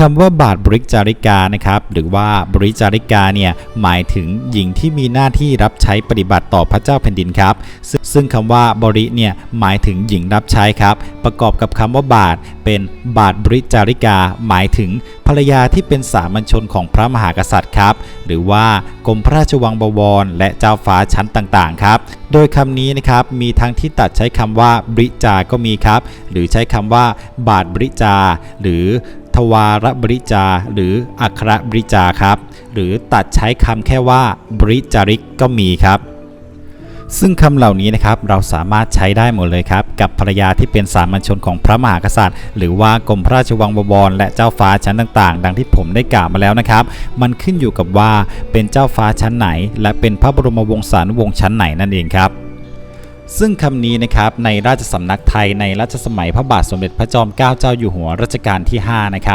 คำว่าบาทบริจาริกานะครับหรือว่าบริจาริกาเนี่ยหมายถึงหญิงที่มีหน้าที่รับใช้ปฏิบัติต่อพระเจ้าแผ่นดินครับ ซึ่งคำว่าบริเนี่ยหมายถึงหญิงรับใช้ครับ ประกอบกับคำว่าบาทเป็นบาทบริจาริกา หมายถึงภรรยาที่เป็นสามัญชนของพระมหากษัตริย์ครับ หรือว่ากรมพระราชวังบวร และเจ้าฟ้าชั้นต่างๆครับโดยคำนี้นะครับมีทั้งที่ตัดใช้คำว่าบริจาก็มีครับ หรือใช้คำว่าบาทบริจา หรือ ทวารบริจา หรืออัครบริจาครับ หรือตัดใช้คำแค่ว่าบริจาริกก็มีครับ ซึ่งคำเหล่านี้นะครับเราสามารถใช้ได้หมดเลยครับ กับภรรยาที่เป็นสามัญชนของพระมหากษัตริย์ หรือว่ากรมพระราชวังบวร และเจ้าฟ้าชั้นต่างๆ ดังที่ผมได้กล่าวมาแล้วนะครับ มันขึ้นอยู่กับว่าเป็นเจ้าฟ้าชั้นไหน และเป็นพระบรมวงศานุวงศ์ชั้นไหนนั่นเองครับ ซึ่งคำนี้นะครับในราชสำนักไทยในรัชสมัยพระบาทสมเด็จพระจอมเกล้าเจ้าอยู่หัวรัชกาลที่5นะครับ